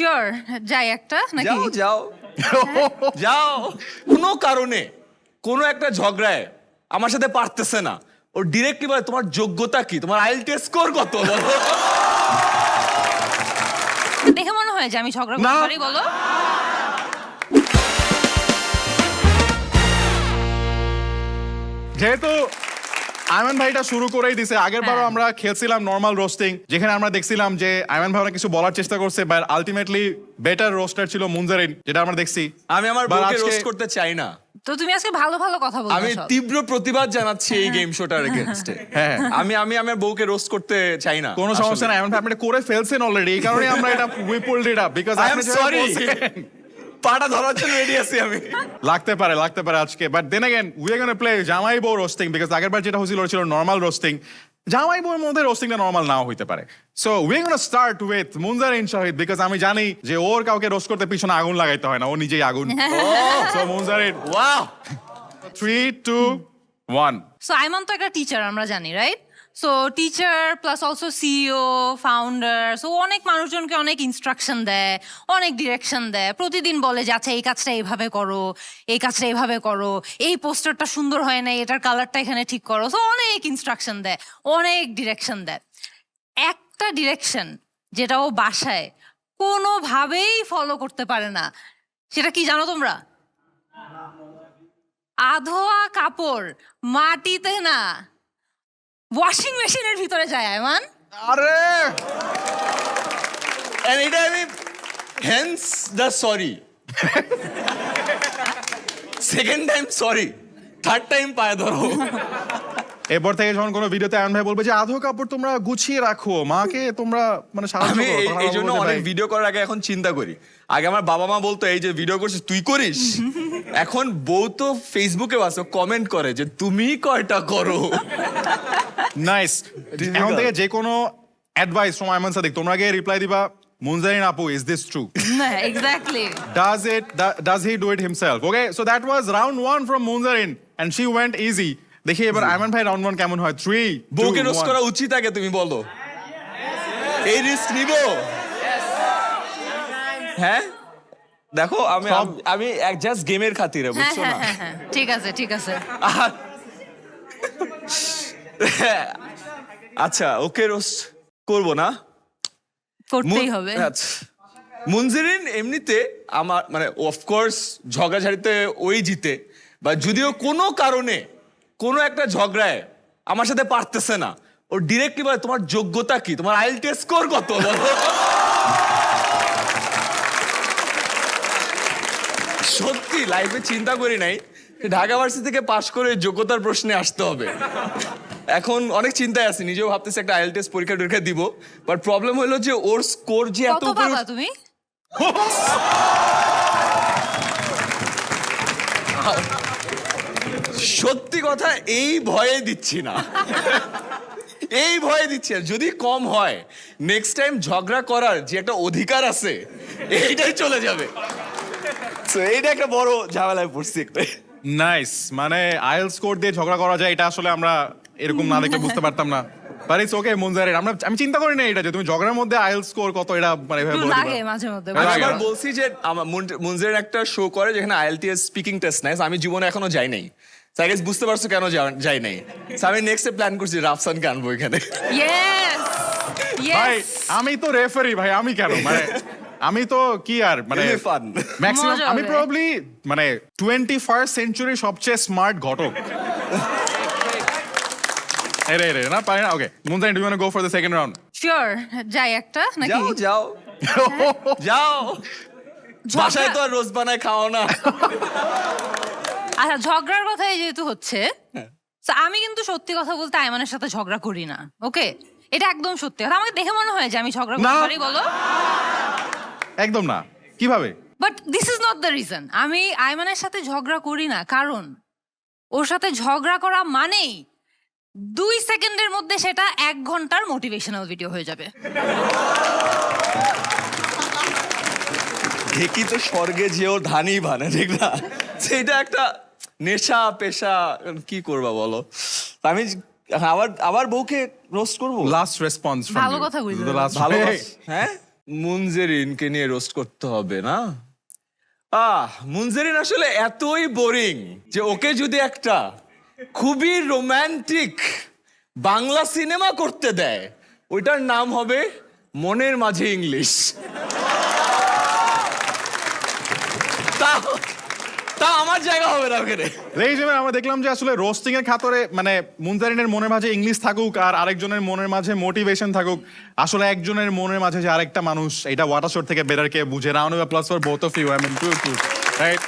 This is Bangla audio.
শিওর যাই একটা নাকি? যাও যাও। যাও। কোনো কারণে কোনো একটা ঝগড়ায় আমার সাথে পারতেছে না। ও ডিরেক্টলি বলে তোমার যোগ্যতা কি? তোমার আইল টেস্ট স্কোর কত? বলো। দেখে মনে হয় যে আমি ঝগড়া করতে পারি বলো। যেহেতু আয়মান ভাইটা শুরু করেই দিছে। আগের বারও হ্যাঁ। আমরা খেলছিলাম নর্মাল রোস্টিং যেখানে আমরা দেখছিলাম যে আয়মান ভাই কিছু বলার চেষ্টা করছে বাট আলটিমেটলি বেটার রোস্টার ছিল মুনজারিন যেটা আমরা দেখছি। আমি আমার বউকে রোস্ট করতে চাই না। তো তুমি আজকে ভালো ভালো কথা বলছো আমি তীব্র প্রতিবাদ জানাচ্ছি এই গেম শোটার এগেনস্টে হ্যাঁ। আমি আমি আমার বউকে রোস্ট করতে চাই না কোনো সমস্যা নাই আয়মান ভাই আপনি করে ফেলছেন অলরেডি এই কারণে আমরা এটা we pulled it up because I'm sorry পাটা ধরার জন্য রেডি আছি আমি লাগতে পারে লাগতে পারে আজকে but then again we are gonna play জামাই বউ রোস্টিং বিকজ আগেরবার যেটা হয়েছিল ওটা ছিল নর্মাল রোস্টিং জামাই বউর মধ্যে রোস্টিংটা নর্মাল নাও হইতে পারে so we are gonna start with Munjarin Shahid because আমি জানি যে ওর কাউকে রোস্ট করতে পিছনে আগুন লাগাইতে হয় না ও নিজেই আগুন so Munjarin wow three two one so Aiman তো একটা টিচার আমরা জানি right so teacher plus also CEO founder so অনেক মানুষজনকে অনেক ইনস্ট্রাকশন দেয়, অনেক ডিরেকশন দেয়। প্রতিদিন বলে যে আচ্ছা এই কাজটা এইভাবে করো, এই কাজটা এইভাবে করো, এই পোস্টারটা সুন্দর হয় না এটার কালারটা এখানে ঠিক করো। সো অনেক ইনস্ট্রাকশন দেয়, অনেক ডিরেকশন দেয়। একটা ডিরেকশন যেটা ও বাসায় কোনোভাবেই ফলো করতে পারে না, সেটা কি জানো তোমরা? আধোয়া কাপড় মাটিতে না ওয়াশিং মেশিনের ভিতরে যায় আয়মান আরে! এন্ড এটা আমি hence the sorry second time sorry third time পায়ে ধরো। এরপর থেকে যখন কোনো ভিডিওতে আয়ন ভাই বলবে যে আধো কাপড় তোমরা গুছিয়ে রাখো মাকে তোমরা মানে সাহায্য আমি করো এই- তখন এই আমার জন্য বলবে, অনেক ভাই, ভিডিও করার আগে এখন চিন্তা করি। আগে আমার বাবা মা বলতো এই যে ভিডিও করছিস তুই করিস? এখন বউ তো ফেসবুকে আসো কমেন্ট করে যে তুমি কয়টা করো? নাইস. এখন থেকে যে কোনো অ্যাডভাইস from আয়মান সাদিক তোমরা গিয়ে রিপ্লাই দিবা মুনজারিন আপু is this true exactly does it do- does he do it himself? Okay so that was round one from Munzarin and she went easy. দেখি এবার আয়মান ভাই রাউন্ড ওয়ান কেমন হয়? থ্রি বউকে রোজ করা উচিত আগে তুমি বলো। এই রিস্ক নিব? হ্যাঁ? দেখো আমি আমি এক জাস্ট গেমের খাতিরে হ্যাঁ বুঝছ হ্যাঁ না? হ্যাঁ ঠিক আছে ঠিক আছে। আচ্ছা ওকে রোস্ট করব না। করতেই হবে। আচ্ছা। মুনজিরিন এমনিতে আমার মানে অফকোর্স ঝগড়াঝাড়িতে ওই জিতে। বা যদিও কোনো কারণে কোনো একটা ঝগড়ায় আমার সাথে পারতেছে না। ও ডিরেক্টলি বলে তোমার যোগ্যতা কি? তোমার আইল টেস্ট স্কোর কত? সত্যি লাইফে চিন্তা করি নাই। ঢাকা ভার্সিটি থেকে পাশ করে যোগ্যতার প্রশ্নে আসতে হবে। এখন অনেক চিন্তায় আছি নিজেও ভাবতেছি একটা আইএল টেস্ট পরীক্ষা টরীক্ষা দিব বাট প্রবলেম হলো যে ওর স্কোর যে এত উপরে পাবা তুমি? সত্যি কথা এই ভয়ে দিচ্ছি না। এই ভয়ে দিচ্ছি না। যদি কম হয় নেক্সট টাইম ঝগড়া করার যে একটা অধিকার আছে এইটাই চলে যাবে। So, এইটা একটা বড় ঝামেলায় পড়ছি একটা। নাইস মানে আইএল স্কোর দিয়ে ঝগড়া করা যায় এটা আসলে আমরা এরকম না দেখলে বুঝতে পারতাম না। বাট ইটস ওকে মুনজারিন আমরা আমি চিন্তা করি না এটা যে তুমি ঝগড়ার মধ্যে আইএল স্কোর কত এটা মানে এভাবে বলে লাগে মাঝে মধ্যে। আমি আবার বলছি যে আমার মুনজের একটা শো করে যেখানে আইএলটিএস স্পিকিং টেস্ট নেয়। আমি জীবনে এখনও যাই নাই। I বুঝতে পারছ কেন যাই নাই। আমি নেক্সট প্ল্যান করছি রাফসানকে আনব এখানে। ইয়েস ভাই আমি তো রেফারি ভাই আমি কেন? মানে আমি তো কি আর মানে ম্যাক্সিমাম আমি হবে। প্রবাবলি মানে টোয়েন্টি ফার্স্ট সেঞ্চুরি সবচেয়ে স্মার্ট ঘটক। এরে এরে না পারি না? Okay Munzarin do you go for the second round sure যাই একটা নাকি? যাও যাও। যাও। বাসায় তো আর রোজ বানায় খাও না। আচ্ছা ঝগড়ার কথাই যেহেতু হচ্ছে হ্যাঁ। আমি কিন্তু সত্যি কথা বলতে আইমানের সাথে ঝগড়া করি না ওকে এটা একদম সত্যি কথা। আমাকে দেখে মনে হয় যে আমি ঝগড়া করতে পারি বলো। একদম না। কীভাবে? But this is not the reason আমি আইমানের সাথে ঝগড়া করি না কারণ ওর সাথে ঝগড়া করা মানেই দুই সেকেন্ডের মধ্যে সেটা এক ঘণ্টার মোটিভেশনাল ভিডিও হয়ে যাবে। ঢেকি তো স্বর্গে যেও ধানই ভানে ঠিক না? সেটা একটা নেশা পেশা কি করবা বলো? আমি আবার আবার বউকে রোস্ট করব? লাস্ট রেসপন্স ভালো কথা। লাস্ট ভালো হ্যাঁ? মুনজেরিনকে নিয়ে রোস্ট করতে হবে না? আহ মুনজেরিন আসলে এতই বোরিং যে ওকে যদি একটা খুবই রোম্যান্টিক বাংলা সিনেমা করতে দেয়। ওইটার নাম হবে মনের মাঝে ইংলিশ। তা তা আমার জায়গা হবে না ওখানে। এই আমরা দেখলাম যে আসলে রোস্টিং এর খাতরে মানে মুনজারিনের মনের মাঝে ইংলিশ থাকুক আর আরেকজনের মনের মাঝে মোটিভেশন থাকুক, আসলে একজনের মনের মাঝে যে আরেকটা মানুষ, এটা ওয়াটার শোর থেকে বেটার কে বুঝে। Round plus for both of you I mean two right